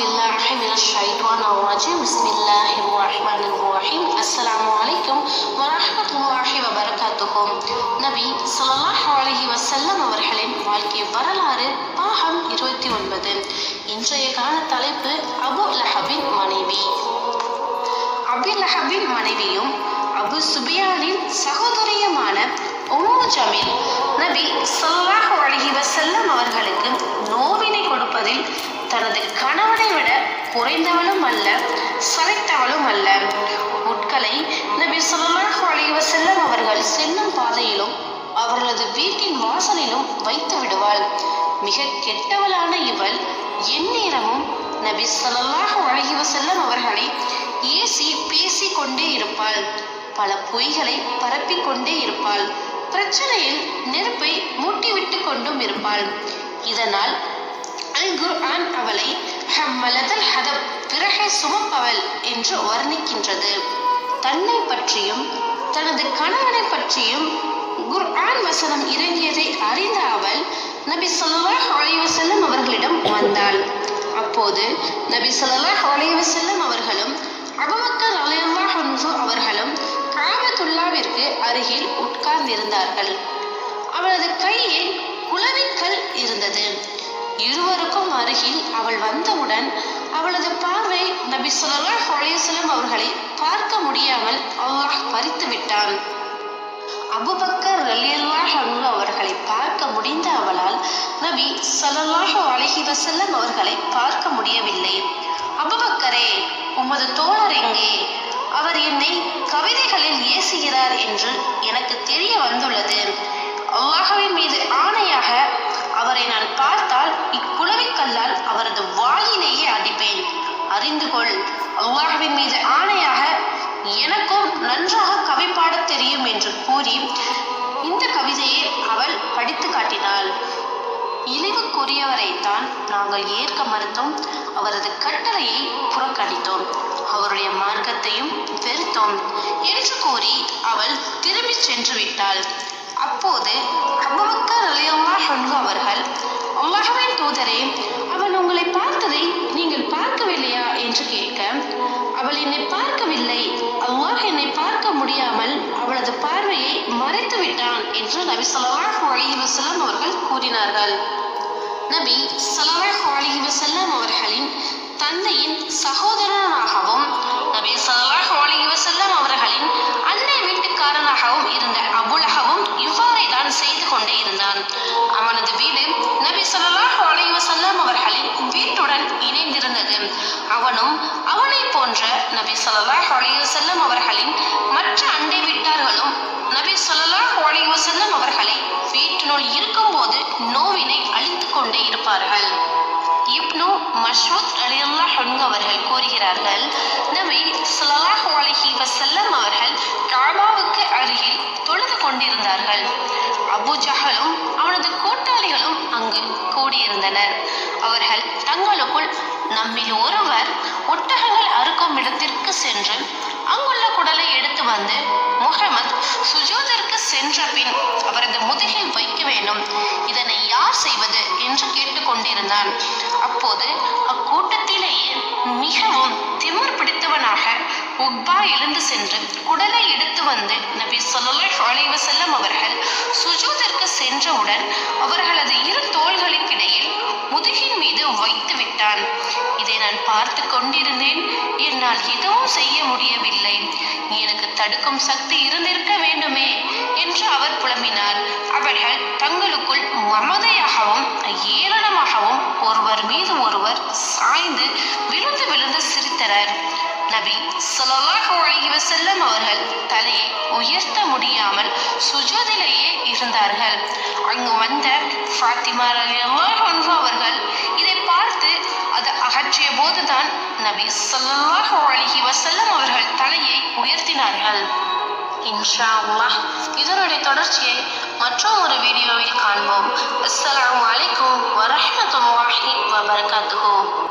بالله من الشيطان الرجيم بسم الله الرحمن الرحيم السلام عليكم ورحمة الله وبركاته நபி ஸல்லல்லாஹு அலைஹி வஸல்லம் அவர்களின் வாழ்க்கை வரலாறு பாகம் இருபத்தி ஒன்பது இன்றைய கால தலைப்பு அபு லஹபின் மனைவி அபு லஹபின் மனைவியும் அபு சுபியானின் சகோதரியுமான உம்மு ஜமீல் நபி ஸல்லல்லாஹு அலைஹி வஸல்லம் அவர்களுக்கு நோவினை கொடுப்பதில் தனது கணவனை விட குறைந்தவளும் அல்ல சளைத்தவளும் அல்ல. முட்களை நபி ஸல்லல்லாஹு அலைஹி வஸல்லம் அவர்கள் செல்லும் பாதையிலும் அவர்களது வீட்டின் வாசலிலும் வைத்து விடுவாள். மிக கெட்டவளான இவள் எந்நேரமும் நபி ஸல்லல்லாஹு அழகிவ செல்லும் அவர்களை ஏசி பேசி கொண்டே இருப்பாள். பல பொய்களை பரப்பிக் கொண்டே இருப்பாள். பிரச்சனையில் நெருப்பை மூட்டிவிட்டு கொண்டும் இருப்பாள். இதனால் அல் குர்ஆன் அவளை ஹம்மலதல் ஹதப் பிறகை சுமப்பவள் என்று வர்ணிக்கின்றது. தன்னை பற்றியும் தனது கணவனை பற்றியும் குர்ஆன் வசனம் இறங்கியதை அறிந்த அவள் நபி ஸல்லல்லாஹு அலைவசல்லம் அவர்களிடம் வந்தாள். அப்போது நபி ஸல்லல்லாஹு அலைவசல்லம் அவர்களும் அபமக்கர் அலையல்லாஹ் அவர்களும் காபத்துல்லாவிற்கு அருகில் உட்கார்ந்திருந்தார்கள். அவளது கையில் குளவிக்கல் இருந்தது. இருவருக்கும் அருகில் அவள் வந்தவுடன் அவளது பார்வை நபி ஸல்லல்லாஹு அலைஹி அவர்களை பார்க்க முடியாமல் அல்லாஹ் பறித்து விட்டான். அபுபக்கர் ரலியல்லாஹ் அன்பு அவர்களை பார்க்க முடிந்த அவளால் நபி ஸல்லல்லாஹு அலைஹி வசல்லம் அவர்களை பார்க்க முடியவில்லை. அபுபக்கரே உமது தோழர் எங்கே? அவர் என்னை கவிதைகளில் ஏசுகிறார் என்று எனக்கு தெரிய வந்துள்ளது. அல்லாஹ்வின் மீது ஆணை இழிவுக்குரியவரைத்தான் நாங்கள் ஏற்க மறுத்தோம் அவரது கட்டளையை புறக்கணித்தோம். அவருடைய மார்க்கத்தையும் வெறுத்தோம் என்று கூறி அவள் திரும்பிச் சென்று விட்டாள். அப்போது அபுபக்கர் ரலியல்லாஹு அன்ஹு அவர்கள் அல்லாஹுவின் தூதரே அவன் உங்களை பார்த்ததை நீங்கள் பார்க்கவில்லையா? என்று கேட்க அவள் என்னை பார்க்கவில்லை. அல்லாஹ் என்னை பார்க்க முடியாமல் அவளது பார்வையை மறைத்து விட்டான் என்று நபி சொல்லாஹ் அலி வசலம் அவர்கள் கூறினார்கள். நபி ஸல்லல்லாஹு அலைஹி வஸல்லம் அவர்களின் தந்தையின் சகோதரனாகவும் நபி ஸல்லல்லாஹு அலைஹி வஸல்லம் அவர்களின் அன்னை வீட்டுக்காரனாகவும் இருந்த அபுலகவும் இவ்வாறே தான் செய்து கொண்டே இருந்தான். அவனது வீடு நபி ஸல்லல்லாஹு அலைஹி வஸல்லம் அவர்களின் வீட்டுடன் இணைந்திருந்தது. அவனும் அவனை போன்ற நபி ஸல்லல்லாஹு அலைஹி வஸல்லம் அவர்களின் மற்ற அண்டை வீட்டார்களும் மஷ்ரூத் ரலியல்லாஹு அன்ஹு அவர்கள் கூறுகிறார்கள் நபி ஸல்லல்லாஹு அலஹி வசல்லம் அவர்கள் காபாவுக்கு அருகில் தொழுது கொண்டிருந்தார்கள். அபு ஜஹலும் அவனது கூட்டாளிகளும் அங்கு கூடியிருந்தனர். அவர்கள் தங்களுக்குள் நம்மில் ஒருவர் ஒட்டகங்கள் அறுக்கும் இடத்திற்கு சென்று அங்குள்ள குடலை எடுத்து வந்து முகமது சுஜூதிற்கு சென்ற பின் அவரது முதுகில் வைக்க வேண்டும். இதனை யார் செய்வது? என்று கேட்டுக்கொண்டிருந்தான். அப்போது உக்பா எழுந்து சென்று குடலை எடுத்து வந்து நபி ஸல்லல்லாஹு அலைஹி வஸல்லம் அவர்கள் சுஜூதிற்கு சென்றவுடன் அவர்களது இரு தோள்களுக்கிடையில் முதுகின் மீது வைத்து விட்டான். இதை நான் பார்த்து கொண்டிருந்தேன். என்னால் எதுவும் செய்ய முடியவில்லை. எனக்கு தடுக்கும் சக்தி இருந்திருக்க வேண்டுமே என்று அவர் புலம்பினார். அவர்கள் தங்களுக்கு நபி ஸல்லல்லாஹு அலைஹி அவர்கள் தலையை உயர்த்த முடியாமல் சுஜதிலேயே இருந்தார்கள். அங்கு வந்த ஃபாத்திமா ரலியல்லாஹு அவர்கள் இதை பார்த்து அது அகற்றிய போதுதான் நபி ஸல்லல்லாஹு அலைஹி வசல்லம் அவர்கள் தலையை உயர்த்தினார்கள். இன்ஷா அல்லாஹ் இதனுடைய தொடர்ச்சியை மற்றும் ஒரு வீடியோவில் காண்போம். அஸ்ஸலாமு அலைக்கும் வரஹமத்துல்லாஹி வபரகாத்துஹு.